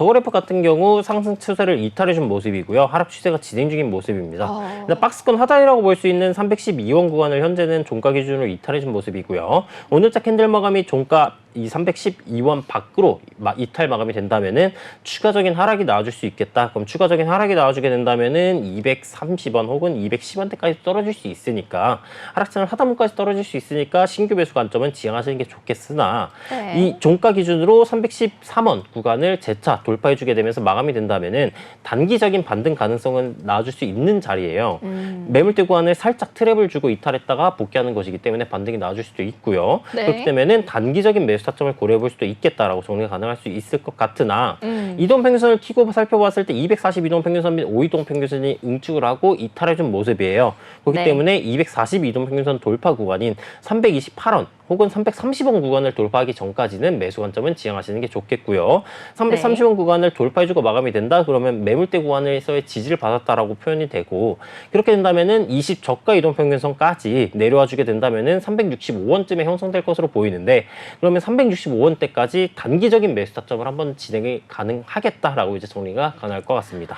더그래프 같은 경우 상승 추세를 이탈해준 모습이고요. 하락 추세가 진행 중인 모습입니다. 아. 근데 박스권 하단이라고 볼 수 있는 312원 구간을 현재는 종가 기준으로 이탈해준 모습이고요. 오늘자 캔들 마감이 종가 이 312원 밖으로 마- 이탈 마감이 된다면은 추가적인 하락이 나와줄 수 있겠다. 그럼 추가적인 하락이 나와주게 된다면은 230원 혹은 210원대까지 떨어질 수 있으니까 하락장을 하단문까지 떨어질 수 있으니까 신규 매수 관점은 지향하시는 게 좋겠으나 네. 이 종가 기준으로 313원 구간을 재차 돌파해주게 되면서 마감이 된다면은 단기적인 반등 가능성은 나와줄 수 있는 자리예요. 음. 매물대 구간을 살짝 트랩을 주고 이탈했다가 복귀하는 것이기 때문에 반등이 나와줄 수도 있고요. 네. 그렇기 때문에는 단기적인 매수 타점을 고려해 볼 수도 있겠다라고 정리가 가능할 수 있을 것 같으나 음. 이동 평균선을 키고 살펴봤을 때 242동 평균선 및 5이동 평균선이 응축을 하고 이탈해준 모습이에요. 그렇기 네. 때문에 242동 평균선 돌파 구간인 328원 혹은 330원 구간을 돌파하기 전까지는 매수 관점은 지향하시는 게 좋겠고요. 330원 구간을 돌파해주고 마감이 된다 그러면 매물대 구간에서의 지지를 받았다라고 표현이 되고 그렇게 된다면은 20 저가 이동 평균선까지 내려와 주게 된다면은 365원쯤에 형성될 것으로 보이는데 그러면 365원대까지 단기적인 매수 타점을 한번 진행이 가능하겠다라고 이제 정리가 가능할 것 같습니다.